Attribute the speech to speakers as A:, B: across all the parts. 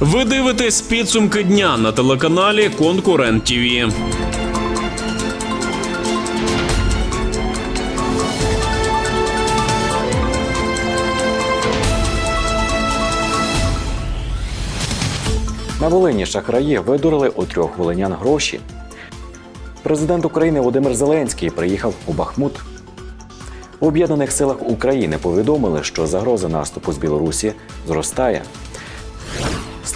A: Ви дивитесь підсумки дня на телеканалі Конкурент ТІВІ.
B: На Волині шахраї видурили у трьох волинян гроші. Президент України Володимир Зеленський приїхав у Бахмут. У Об'єднаних силах України повідомили, що загроза наступу з Білорусі зростає.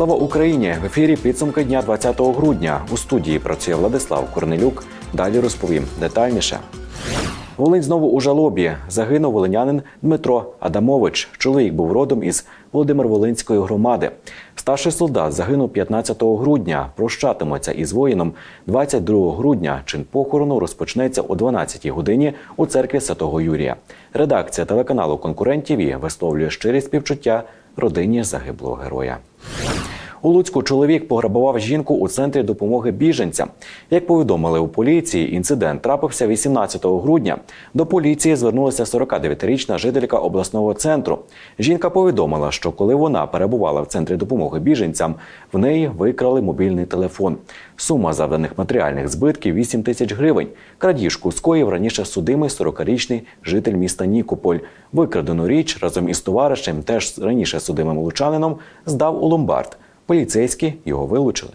B: Слава Україні! В ефірі підсумки дня 20 грудня. У студії працює Владислав Корнелюк. Далі розповім детальніше. Волинь знову у жалобі. Загинув волинянин Дмитро Адамович. Чоловік був родом із Володимир-Волинської громади. Старший солдат загинув 15 грудня. Прощатиметься із воїном 22 грудня. Чин похорону розпочнеться о 12 годині у церкві Святого Юрія. Редакція телеканалу Конкурент ТІВІ висловлює щирі співчуття родині загиблого героя. У Луцьку чоловік пограбував жінку у центрі допомоги біженцям. Як повідомили у поліції, інцидент трапився 18 грудня. До поліції звернулася 49-річна жителька обласного центру. Жінка повідомила, що коли вона перебувала в центрі допомоги біженцям, в неї викрали мобільний телефон. Сума завданих матеріальних збитків 8 тисяч гривень. Крадіжку скоїв раніше судимий 40-річний житель міста Нікополь. Викрадену річ разом із товаришем, теж раніше судимим лучанином, здав у ломбард. Поліцейські його вилучили.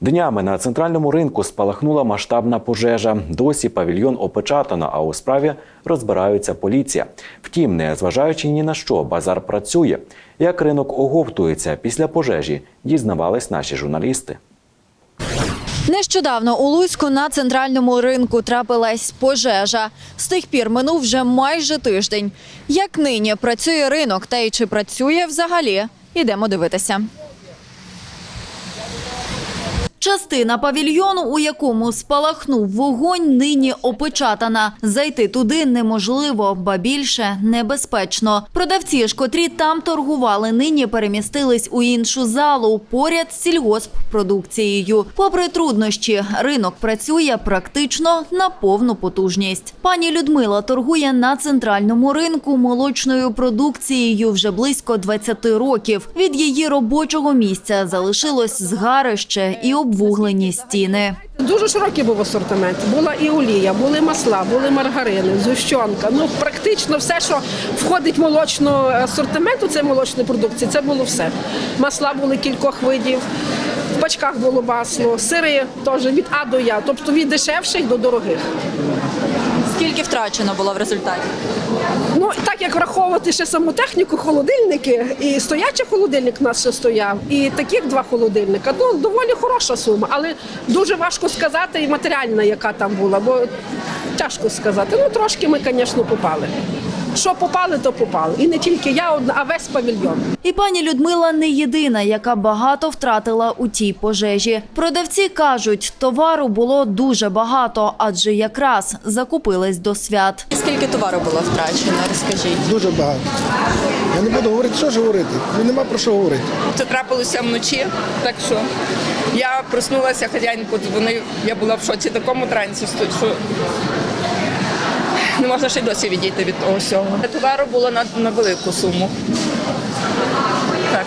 B: Днями на центральному ринку спалахнула масштабна пожежа. Досі павільйон опечатано, а у справі розбираються поліція. Втім, не зважаючи ні на що, базар працює. Як ринок оговтується після пожежі, дізнавались наші журналісти.
C: Нещодавно у Луцьку на центральному ринку трапилась пожежа. З тих пір минув вже майже тиждень. Як нині працює ринок та й чи працює взагалі? Ідемо дивитися. Частина павільйону, у якому спалахнув вогонь, нині опечатана. Зайти туди неможливо, ба більше небезпечно. Продавці котрі там торгували, нині перемістились у іншу залу поряд з сільгосппродукцією. Попри труднощі, ринок працює практично на повну потужність. Пані Людмила торгує на центральному ринку молочною продукцією вже близько 20 років. Від її робочого місця залишилось згарище і обвуглені стіни.
D: Дуже широкий був асортимент. Була і олія, були масла, були маргарини, зущонка. Ну практично все, що входить в молочну асортименту, це молочної продукції. Це було все. Масла були кількох видів. В пачках було масло, сири теж від А до Я, тобто від дешевших до дорогих.
C: Скільки втрачено було в результаті?
D: Ну так як враховувати ще саму техніку, холодильники, і стоячий холодильник у нас ще стояв, і таких два холодильника, ну доволі хороша сума, але дуже важко сказати і матеріальна, яка там була, бо тяжко сказати. Ну трошки ми, звісно, попали. Що попали, то попали. І не тільки я одна, а весь павільйон.
C: І пані Людмила не єдина, яка багато втратила у тій пожежі. Продавці кажуть, товару було дуже багато, адже якраз закупились до свят. Скільки товару було втрачено? Розкажіть.
E: Дуже багато. Я не буду говорити, що ж говорити. Ну, Нема про що говорити.
F: Це трапилося вночі, так що я проснулася, хазяїн подзвонив, я була в шоці такому трансі, що не можна ще й досі відійти від того всього. Товару було на, на велику суму. Так,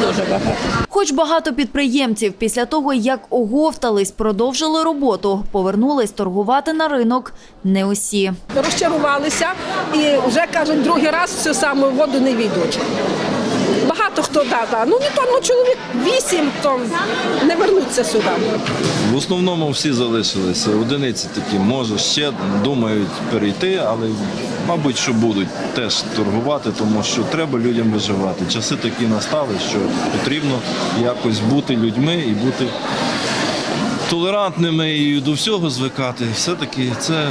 F: дуже багато.
C: Хоч багато підприємців після того, як оговтались, продовжили роботу, повернулись торгувати на ринок не усі.
D: Розчарувалися і вже кажуть, другий раз цю саму воду не війдуть. Багато хто да, да. Ну не то ну, чоловік вісім, то не вернуться сюди.
G: В основному всі залишилися. Одиниці такі, може, ще думають перейти, але мабуть, що будуть теж торгувати, тому що треба людям виживати. Часи такі настали, що потрібно якось бути людьми і бути толерантними і до всього звикати. Все-таки це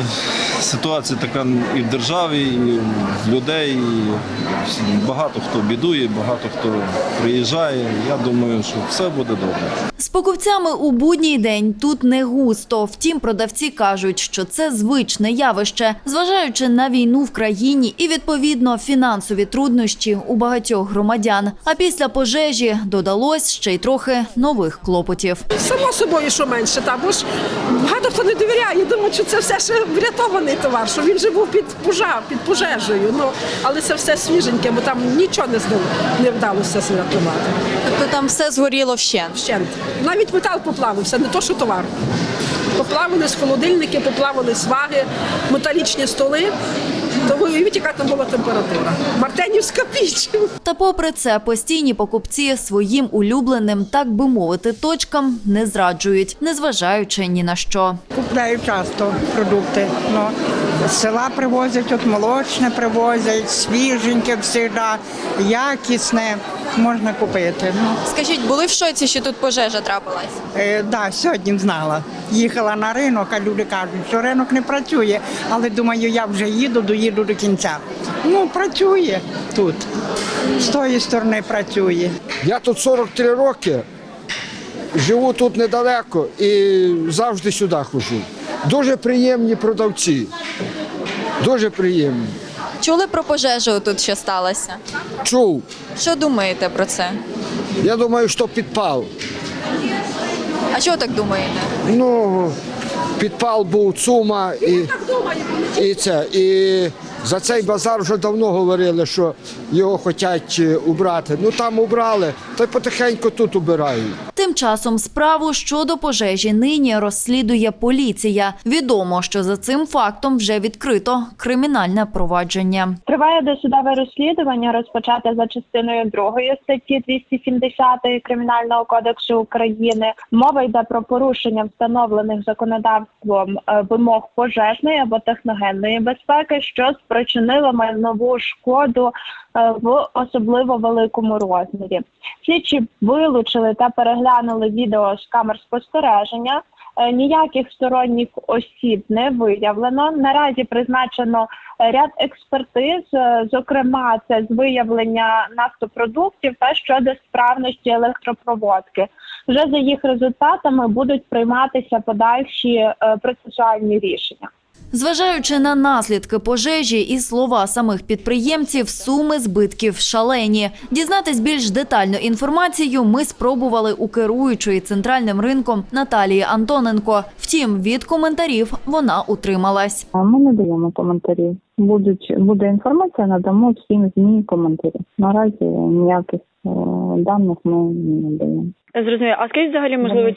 G: ситуація така і в державі, і в людей. І багато хто бідує, багато хто приїжджає. Я думаю, що все буде добре.
C: З покупцями у будній день тут не густо. Втім, продавці кажуть, що це звичне явище, зважаючи на війну в країні і відповідно фінансові труднощі у багатьох громадян. А після пожежі додалось ще й трохи нових клопотів.
D: Само собою, що менше, та бо ж багато хто не довіряє. Думаю, що це все ще врятований холодильний товар, що він же був під пожар, під пожежею. Ну але це все свіженьке, бо там нічого не здало, не вдалося зрятувати.
H: Тобто там все згоріло вщент.
D: Вщент. Навіть метал поплавився, не то, що товар. Поплавились холодильники, поплавились ваги, металічні столи. То ви уявіть, яка там була температура. Мартенівська піч.
C: Та попри це постійні покупці своїм улюбленим, так би мовити, точкам не зраджують, незважаючи ні на що.
I: Купляю часто продукти. Ну, з села привозять, от молочне привозять, свіженьке завжди, якісне можна купити. Ну,
H: Скажіть, були в шоці, що тут пожежа трапилась?
I: е, да, сьогодні знала. Їхала на ринок, а люди кажуть, що ринок не працює. Але думаю, я вже їду, доїду до кінця. Ну, працює тут. З тої сторони працює.
E: Я тут 43 роки, живу тут недалеко і завжди сюди ходжу. Дуже приємні продавці. Дуже приємні.
H: Чули про пожежу тут, що сталося?
E: Чув.
H: Що думаєте про це?
E: Я думаю, що підпал.
H: А чого так думаєте?
E: Ну, підпал був цума і, і це. І за цей базар вже давно говорили, що його хочуть убрати. Ну там убрали, та й потихеньку тут убирають.
C: Тим часом справу щодо пожежі нині розслідує поліція. Відомо, що за цим фактом вже відкрито кримінальне провадження.
J: Триває досудове розслідування, розпочате за частиною 2 статті 270 Кримінального кодексу України. Мова йде про порушення встановлених законодавством е, вимог пожежної або техногенної безпеки, що спричинило майнову шкоду в особливо великому розмірі. Слідчі вилучили та переглянули відео з камер спостереження. Е, Ніяких сторонніх осіб не виявлено. Наразі призначено е, ряд експертиз, е, зокрема, це з виявлення нафтопродуктів та щодо справності електропроводки. Вже за їх результатами будуть прийматися подальші е, процесуальні рішення.
C: Зважаючи на наслідки пожежі і слова самих підприємців, суми збитків шалені. Дізнатись більш детальну інформацію ми спробували у керуючої центральним ринком Наталії Антоненко. Втім, від коментарів вона утрималась.
J: Ми не даємо коментарів. Будуть буде інформація, надамо всім змі коментарі. Наразі ніяких е, даних ми не даємо.
K: Зрозуміло. А скажіть взагалі, можливо,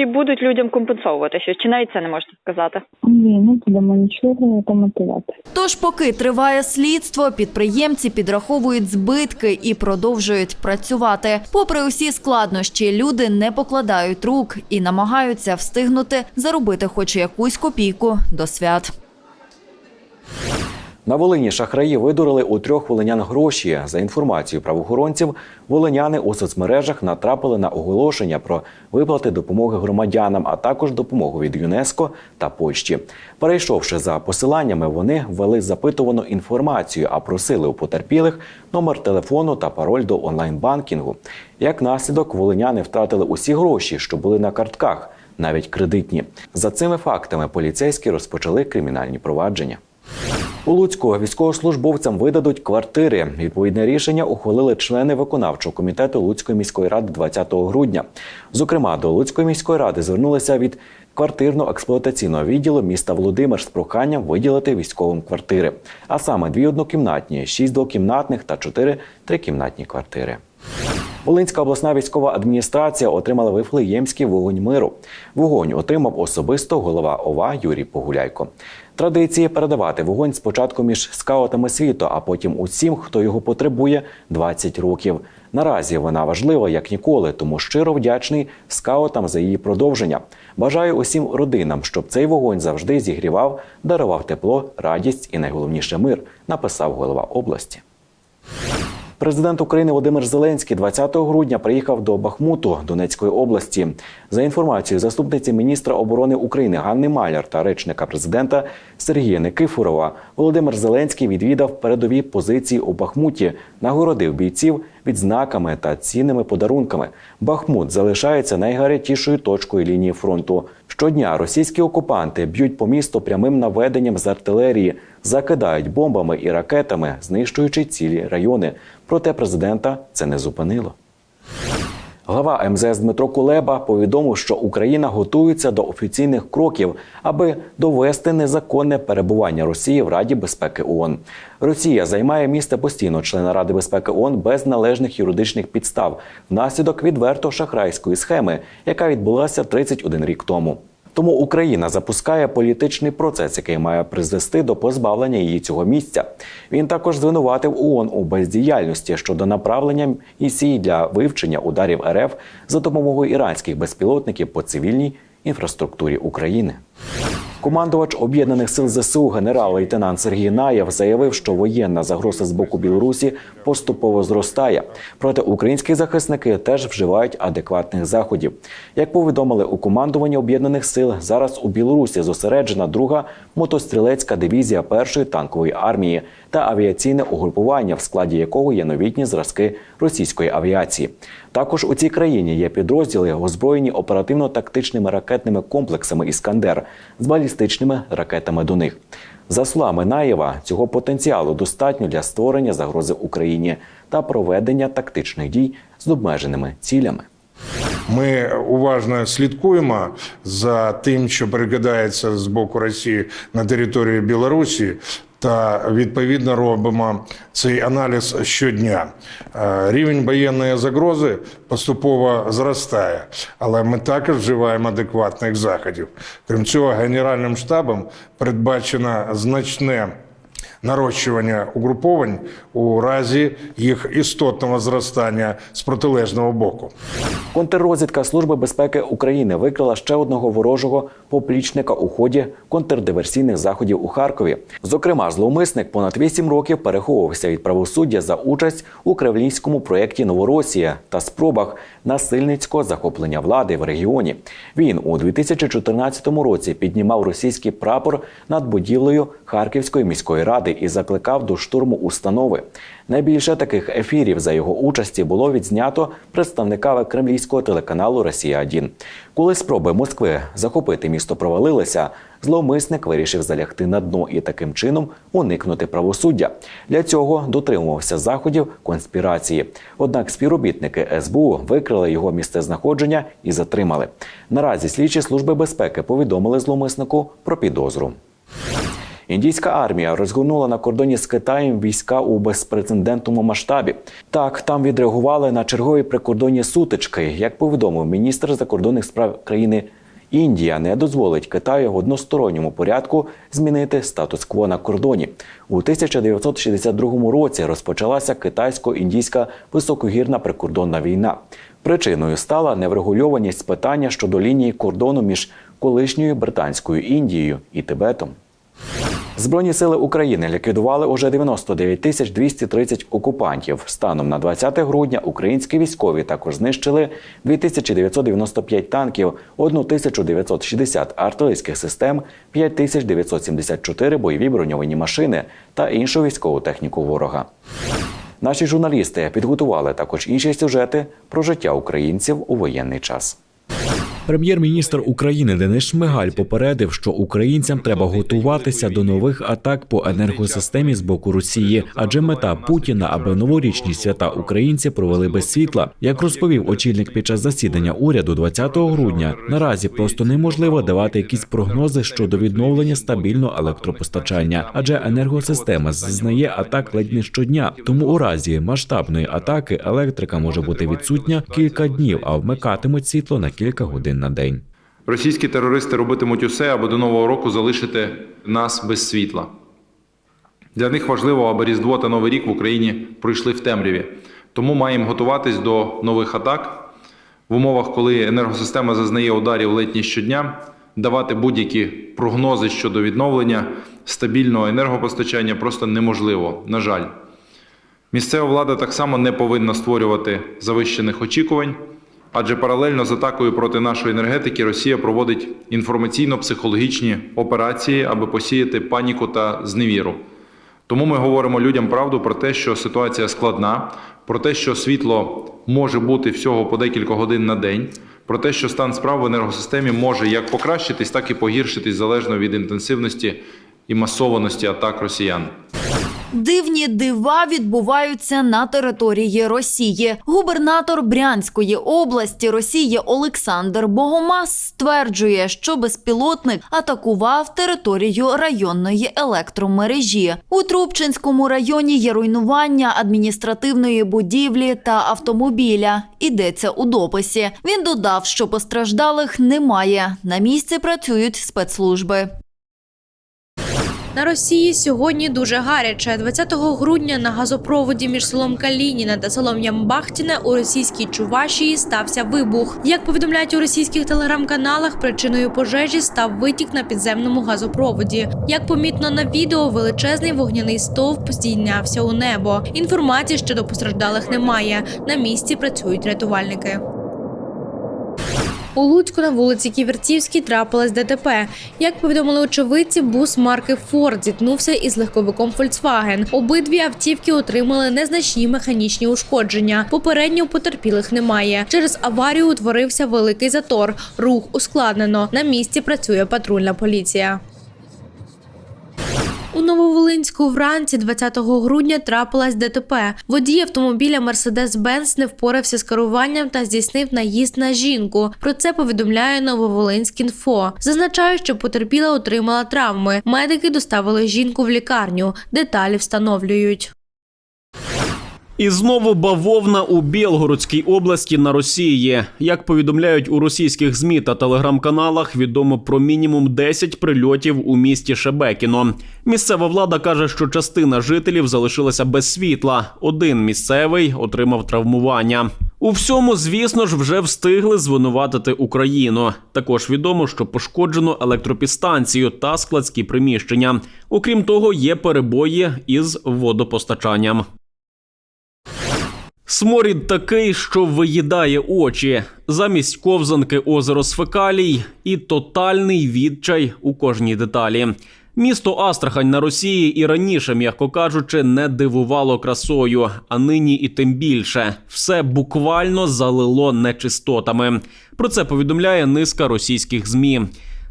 K: чи будуть людям компенсовувати щось, чи навіть це не можете сказати?
J: Ні, не будемо нічого коментувати.
C: Тож, поки триває слідство, підприємці підраховують збитки і продовжують працювати. Попри усі складнощі, люди не покладають рук і намагаються встигнути заробити хоч якусь копійку до свят.
B: На Волині шахраї видурили у трьох волинян гроші. За інформацією правоохоронців, волиняни у соцмережах натрапили на оголошення про виплати допомоги громадянам, а також допомогу від ЮНЕСКО та Польщі. Перейшовши за посиланнями, вони ввели запитувану інформацію, а просили у потерпілих номер телефону та пароль до онлайн-банкінгу. Як наслідок, волиняни втратили усі гроші, що були на картках, навіть кредитні. За цими фактами поліцейські розпочали кримінальні провадження. У Луцьку військовослужбовцям видадуть квартири. Відповідне рішення ухвалили члени виконавчого комітету Луцької міської ради 20 грудня. Зокрема, до Луцької міської ради звернулися від квартирно-експлуатаційного відділу міста Володимир з проханням виділити військовим квартири, а саме дві однокімнатні, шість двокімнатних та чотири трикімнатні квартири. Волинська обласна військова адміністрація отримала Вифлеємський вогонь миру. Вогонь отримав особисто голова ОВА Юрій Погуляйко. Традиції передавати вогонь спочатку між скаутами світу, а потім усім, хто його потребує, 20 років. Наразі вона важлива як ніколи, тому щиро вдячний скаутам за її продовження. Бажаю усім родинам, щоб цей вогонь завжди зігрівав, дарував тепло, радість і найголовніше мир, написав голова області. Президент України Володимир Зеленський 20 грудня приїхав до Бахмуту Донецької області. За інформацією заступниці міністра оборони України Ганни Маляр та речника президента Сергія Никифорова, Володимир Зеленський відвідав передові позиції у Бахмуті, нагородив бійців відзнаками та цінними подарунками. Бахмут залишається найгарячішою точкою лінії фронту. Щодня російські окупанти б'ють по місту прямим наведенням з артилерії, закидають бомбами і ракетами, знищуючи цілі райони. Проте президента це не зупинило. Глава МЗС Дмитро Кулеба повідомив, що Україна готується до офіційних кроків, аби довести незаконне перебування Росії в Раді безпеки ООН. Росія займає місце постійно члена Ради безпеки ООН без належних юридичних підстав внаслідок відверто шахрайської схеми, яка відбулася 31 рік тому. Тому Україна запускає політичний процес, який має призвести до позбавлення її цього місця. Він також звинуватив ООН у бездіяльності щодо направлення місії для вивчення ударів РФ за допомогою іранських безпілотників по цивільній інфраструктурі України. Командувач об'єднаних сил ЗСУ генерал-лейтенант Сергій Наєв заявив, що воєнна загроза з боку Білорусі поступово зростає. Проте українські захисники теж вживають адекватних заходів. Як повідомили у командуванні об'єднаних сил, зараз у Білорусі зосереджена друга мотострілецька дивізія першої танкової армії та авіаційне угрупування, в складі якого є новітні зразки російської авіації. Також у цій країні є підрозділи, озброєні оперативно-тактичними ракетними комплексами Іскандер з балістичними ракетами до них. За словами Наєва, цього потенціалу достатньо для створення загрози Україні та проведення тактичних дій з обмеженими цілями.
L: Ми уважно слідкуємо за тим, що перекидається з боку Росії на територію Білорусі. Та відповідно робимо цей аналіз щодня. Е, Рівень воєнної загрози поступово зростає, але ми також вживаємо адекватних заходів. Крім цього, генеральним штабом передбачено значне нарощування угруповань у разі їх істотного зростання з протилежного боку.
B: Контррозвідка Служби безпеки України викрила ще одного ворожого поплічника у ході контрдиверсійних заходів у Харкові. Зокрема, зловмисник понад 8 років переховувався від правосуддя за участь у кремлівському проєкті Новоросія та спробах насильницького захоплення влади в регіоні. Він у 2014 році піднімав російський прапор над будівлею Харківської міської ради і закликав до штурму установи. Найбільше таких ефірів за його участі було відзнято представниками кремлівського телеканалу Росія 1 Коли спроби Москви захопити місто провалилися, зловмисник вирішив залягти на дно і таким чином уникнути правосуддя. Для цього дотримувався заходів конспірації. Однак співробітники СБУ викрили його місцезнаходження і затримали. Наразі слідчі служби безпеки повідомили зловмиснику про підозру. Індійська армія розгорнула на кордоні з Китаєм війська у безпрецедентному масштабі. Так, там відреагували на чергові прикордонні сутички. Як повідомив міністр закордонних справ країни, Індія не дозволить Китаю в односторонньому порядку змінити статус-кво на кордоні. У 1962 році розпочалася китайсько-індійська високогірна прикордонна війна. Причиною стала неврегульованість питання щодо лінії кордону між колишньою британською Індією і Тибетом. Збройні сили України ліквідували уже 99 тисяч 230 окупантів. Станом на 20 грудня українські військові також знищили 2995 танків, 1960 артилерійських систем, 5974 бойові броньовані машини та іншу військову техніку ворога. Наші журналісти підготували також інші сюжети про життя українців у воєнний час.
M: Прем'єр-міністр України Денис Шмигаль попередив, що українцям треба готуватися до нових атак по енергосистемі з боку Росії, адже мета Путіна, аби новорічні свята українці провели без світла. Як розповів очільник під час засідання уряду 20 грудня, наразі просто неможливо давати якісь прогнози щодо відновлення стабільного електропостачання, адже енергосистема зазнає атак ледь не щодня. Тому у разі масштабної атаки електрика може бути відсутня кілька днів, а вмикатимуть світло на кілька годин на день.
N: Російські терористи робитимуть усе, аби до нового року залишити нас без світла. Для них важливо, аби Різдво та Новий рік в Україні пройшли в темряві. Тому маємо готуватись до нових атак в умовах, коли енергосистема зазнає ударів ледь не щодня, давати будь-які прогнози щодо відновлення стабільного енергопостачання просто неможливо. На жаль, місцева влада так само не повинна створювати завищених очікувань. Адже паралельно з атакою проти нашої енергетики Росія проводить інформаційно-психологічні операції, аби посіяти паніку та зневіру. Тому ми говоримо людям правду про те, що ситуація складна, про те, що світло може бути всього по декілька годин на день, про те, що стан справ в енергосистемі може як покращитись, так і погіршитись залежно від інтенсивності і масованості атак росіян.
C: Дивні дива відбуваються на території Росії. Губернатор Брянської області Росії Олександр Богомаз стверджує, що безпілотник атакував територію районної електромережі. У Трубчинському районі є руйнування адміністративної будівлі та автомобіля. Ідеться у дописі. Він додав, що постраждалих немає. На місці працюють спецслужби.
O: На Росії сьогодні дуже гаряче. 20 грудня на газопроводі між селом Калініна та селом Ямбахтіне у російській Чувашії стався вибух. Як повідомляють у російських телеграм-каналах, причиною пожежі став витік на підземному газопроводі. Як помітно на відео, величезний вогняний стовп здійнявся у небо. Інформації щодо постраждалих немає. На місці працюють рятувальники. У Луцьку на вулиці Ківертівській трапилось ДТП. Як повідомили очевидці, бус марки Форд зіткнувся із легковиком Фольксваген. Обидві автівки отримали незначні механічні ушкодження. Попередньо потерпілих немає. Через аварію утворився великий затор. Рух ускладнено. На місці працює патрульна поліція. У Нововолинську вранці 20 грудня трапилась ДТП. Водій автомобіля Мерседес-Бенц не впорався з керуванням та здійснив наїзд на жінку. Про це повідомляє Нововолинськ.Інфо. Зазначає, що потерпіла отримала травми. Медики доставили жінку в лікарню. Деталі встановлюють.
A: І знову бавовна у Білгородській області на Росії. Як повідомляють у російських змі та телеграм-каналах, відомо про мінімум 10 прильотів у місті Шебекіно. Місцева влада каже, що частина жителів залишилася без світла. Один місцевий отримав травмування. У всьому, звісно ж, вже встигли звинуватити Україну. Також відомо, що пошкоджено електропідстанцію та складські приміщення. Окрім того, є перебої із водопостачанням. Сморід такий, що виїдає очі. Замість ковзанки озеро з фекалій і тотальний відчай у кожній деталі. Місто Астрахань на Росії і раніше, м'яко кажучи, не дивувало красою, а нині і тим більше. Все буквально залило нечистотами. Про це повідомляє низка російських змі.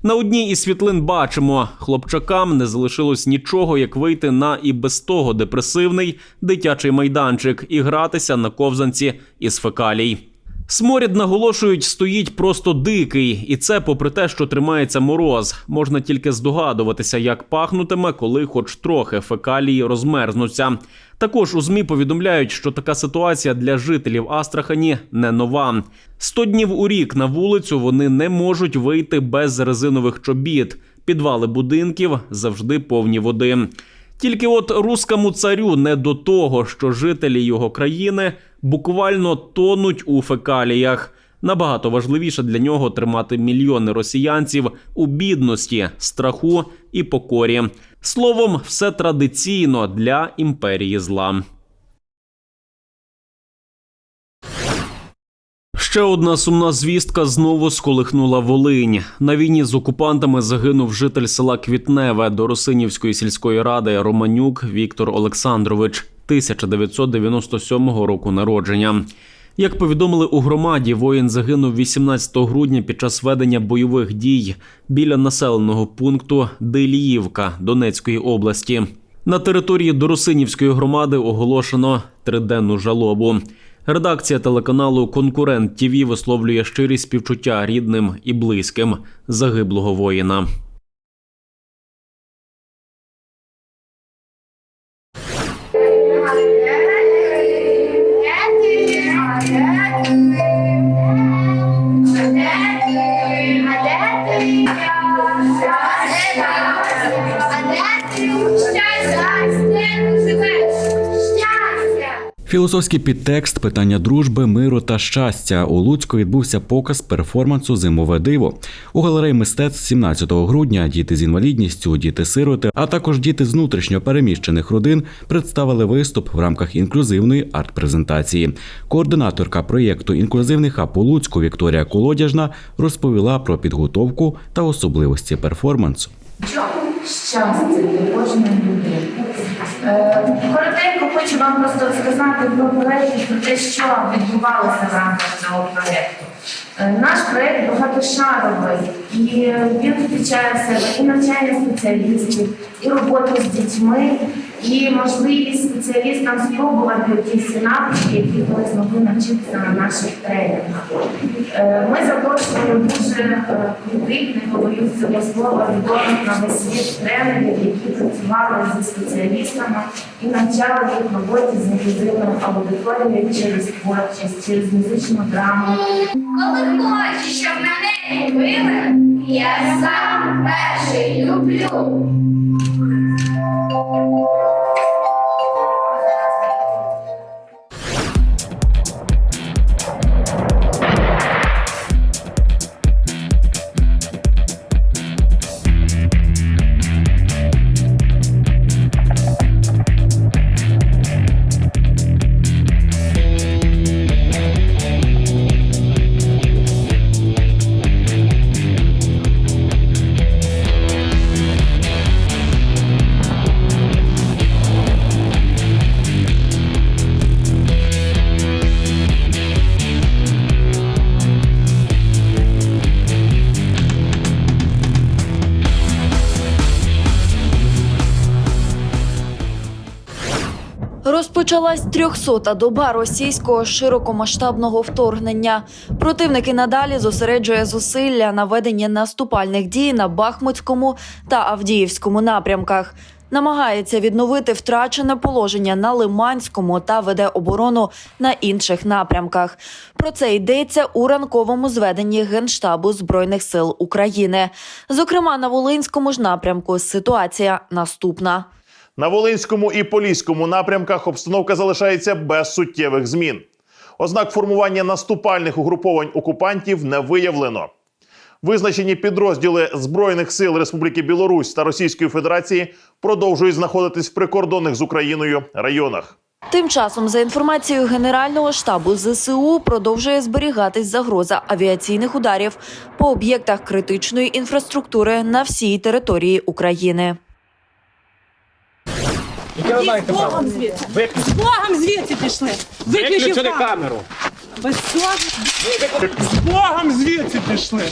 A: На одній із світлин бачимо, хлопчакам не залишилось нічого, як вийти на і без того депресивний дитячий майданчик і гратися на ковзанці із фекалій. Сморід, наголошують, стоїть просто дикий, і це попри те, що тримається мороз. Можна тільки здогадуватися, як пахнутиме, коли хоч трохи фекалії розмерзнуться. Також у ЗМІ повідомляють, що така ситуація для жителів Астрахані не нова. Сто днів у рік на вулицю вони не можуть вийти без резинових чобіт. Підвали будинків завжди повні води. Тільки от руському царю не до того, що жителі його країни буквально тонуть у фекаліях. Набагато важливіше для нього тримати мільйони росіянців у бідності, страху і покорі. Словом, все традиційно для імперії зла. Ще одна сумна звістка знову сколихнула Волинь. На війні з окупантами загинув житель села Квітневе до Росинівської сільської ради Романюк Віктор Олександрович, 1997 року народження. Як повідомили у громаді, воїн загинув 18 грудня під час ведення бойових дій біля населеного пункту Деліївка Донецької області. На території Доросинівської громади оголошено триденну жалобу. Редакція телеканалу Конкурент ТІВІ висловлює щирі співчуття рідним і близьким загиблого воїна.
M: Філософський підтекст питання дружби, миру та щастя у Луцьку відбувся показ перформансу Зимове диво у галереї мистецтв 17 грудня. Діти з інвалідністю, діти-сироти, а також діти з внутрішньо переміщених родин представили виступ в рамках інклюзивної арт-презентації. Координаторка проєкту Інклюзивний хаб у Луцьку Вікторія Колодяжна розповіла про підготовку та особливості перформансу.
P: щастя для кожної людини. Хочу вам просто сказати про про те, що відбувалося в рамках цього проєкту. Е, Наш проєкт багатошаровий, і він включає в себе і навчання спеціалістів, і роботу з дітьми, і можливість спеціалістам спробувати ті всі навички, які вони змогли навчитися на наших тренінгах. Е, Ми запрошуємо дуже е, крутих, не боюсь цього слова, відомих на весь світ тренерів, які працювали зі спеціалістами і навчали їх роботі з інклюзивною аудиторією через творчість, через музичну драму.
Q: Коли хочеш, щоб мене любили, я сам перший люблю.
C: Розпочалась 300-та доба російського широкомасштабного вторгнення. Противники надалі зосереджує зусилля на веденні наступальних дій на Бахмутському та Авдіївському напрямках. Намагається відновити втрачене положення на Лиманському та веде оборону на інших напрямках. Про це йдеться у ранковому зведенні Генштабу Збройних сил України. Зокрема, на Волинському ж напрямку ситуація наступна.
R: На Волинському і Поліському напрямках обстановка залишається без суттєвих змін. Ознак формування наступальних угруповань окупантів не виявлено. Визначені підрозділи Збройних сил Республіки Білорусь та Російської Федерації продовжують знаходитись в прикордонних з Україною районах.
C: Тим часом, за інформацією Генерального штабу ЗСУ, продовжує зберігатись загроза авіаційних ударів по об'єктах критичної інфраструктури на всій території України.
S: Яке ви Богом звідси.
T: З Богом звідси пішли. Виключили
S: камеру.
T: Без цього. З Богом звідси пішли.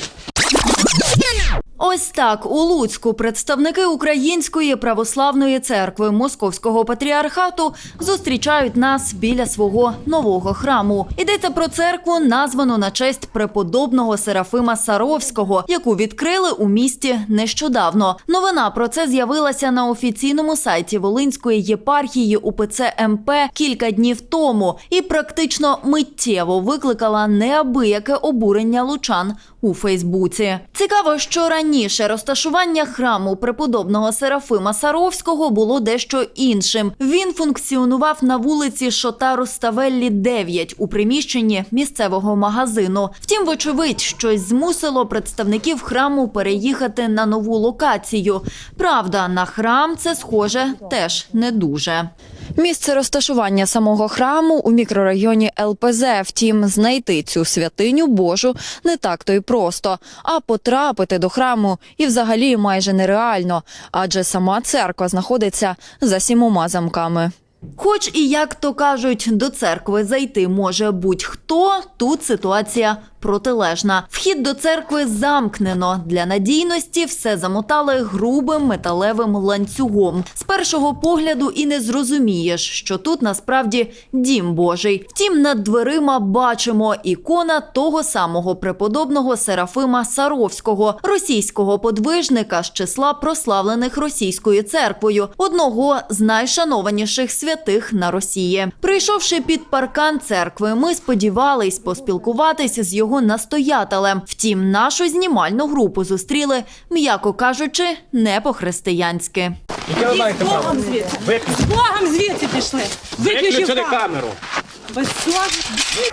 C: Ось так у Луцьку представники Української православної церкви Московського патріархату зустрічають нас біля свого нового храму. Йдеться про церкву, названу на честь преподобного Серафима Саровського, яку відкрили у місті нещодавно. Новина про це з'явилася на офіційному сайті Волинської єпархії УПЦ МП кілька днів тому і практично миттєво викликала неабияке обурення лучан у Фейсбуці. Цікаво, що раніше розташування храму преподобного Серафима Саровського було дещо іншим. Він функціонував на вулиці Шотару Ставеллі 9 у приміщенні місцевого магазину. Втім, вочевидь, щось змусило представників храму переїхати на нову локацію. Правда, на храм це схоже теж не дуже. Місце розташування самого храму у мікрорайоні ЛПЗ. Втім, знайти цю святиню Божу не так то й просто. А потрапити до храму і взагалі майже нереально, адже сама церква знаходиться за сімома замками. Хоч і як то кажуть, до церкви зайти може будь-хто, тут ситуація протилежна. Вхід до церкви замкнено. Для надійності все замотали грубим металевим ланцюгом. З першого погляду і не зрозумієш, що тут насправді дім Божий. Втім, над дверима бачимо ікона того самого преподобного Серафима Саровського, російського подвижника з числа прославлених російською церквою, одного з найшанованіших святих на Росії. Прийшовши під паркан церкви, ми сподівались поспілкуватися з його настоятелем. Втім, нашу знімальну групу зустріли, м'яко кажучи, не по-християнськи.
S: Яке ви маєте
T: З
S: право?
T: Богом звідси. З Богом звідси пішли. Виключили камеру.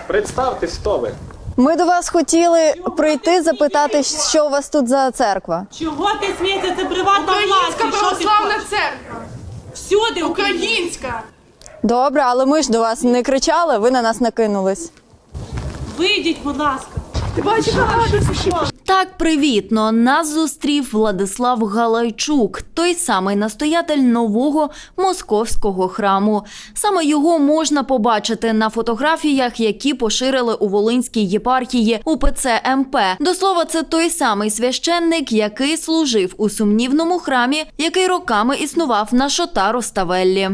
S: Представтесь, хто ви.
H: Ми до вас хотіли прийти запитати, що у вас тут за церква.
T: Чого ти смієшся? Це приватна власність. Що
U: православна церква.
T: Всюди
U: Українська.
H: Добре, але ми ж до вас не кричали, ви на нас накинулись.
T: Вийдіть, будь ласка.
U: Ти бачиш, пішло.
C: Так привітно нас зустрів Владислав Галайчук, той самий настоятель нового московського храму. Саме його можна побачити на фотографіях, які поширили у Волинській єпархії УПЦ МП. До слова, це той самий священник, який служив у сумнівному храмі, який роками існував на Шотару Ставеллі.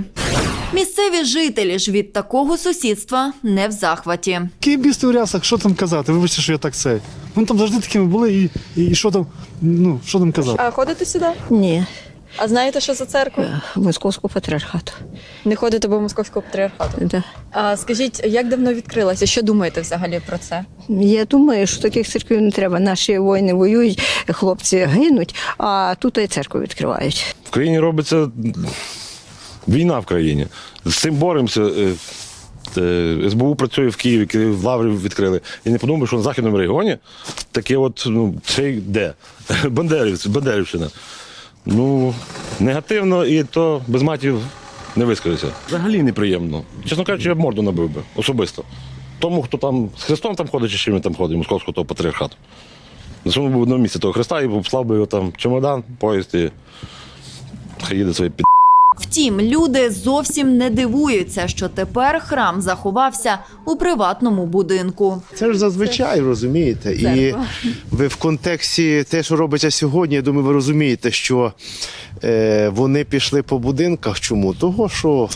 C: Місцеві жителі ж від такого сусідства не в захваті.
U: Київбісти у рясах, що там казати? Вибачте, що я так це. Вони там завжди такими були, і, і, і що там, ну, що там казати?
V: А ходите сюди?
W: Ні,
V: А знаєте, що за церква?
W: московського патріархату.
V: Не ходите до московського патріархату?
W: Да.
V: А скажіть, як давно відкрилася? Що думаєте взагалі про це?
W: Я думаю, що таких церквів не треба. Наші воїни воюють, хлопці гинуть, а тут і церкву відкривають.
X: В країні робиться війна в країні. З цим боремося. Е, е, СБУ працює в Києві, Київ Лаврів відкрили. І не подумав, що на західному регіоні таке от, ну, це де? Бандерівці, Бандерівщина. Ну, негативно і то без матів не вискажеться. Взагалі неприємно. Чесно кажучи, я б морду набив би особисто. Тому, хто там з Христом там ходить, чи з чим там ходить, московського того патріархату. Засунув би в одному місці того Христа і послав би його там чемодан, поїзд і хай їде своє під.
C: Втім, люди зовсім не дивуються, що тепер храм заховався у приватному будинку.
Y: Це ж зазвичай розумієте. І ви в контексті те, що робиться сьогодні, я думаю, ви розумієте, що е, вони пішли по будинках. Чому? Того, що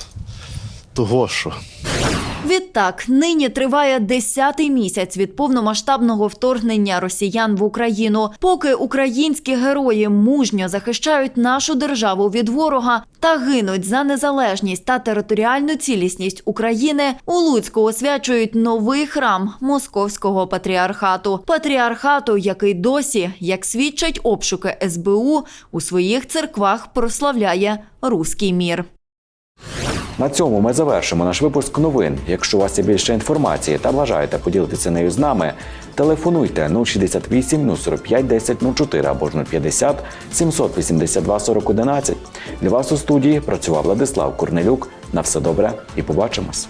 Y: того, що.
C: Відтак, нині триває десятий місяць від повномасштабного вторгнення росіян в Україну. Поки українські герої мужньо захищають нашу державу від ворога та гинуть за незалежність та територіальну цілісність України, у Луцьку освячують новий храм Московського патріархату. Патріархату, який досі, як свідчать обшуки СБУ, у своїх церквах прославляє руський мір.
B: На цьому ми завершимо наш випуск новин. Якщо у вас є більше інформації та бажаєте поділитися нею з нами, телефонуйте 068 045 10 04 або ж 050 782 40 11. Для вас у студії працював Владислав Корнелюк. На все добре і побачимось.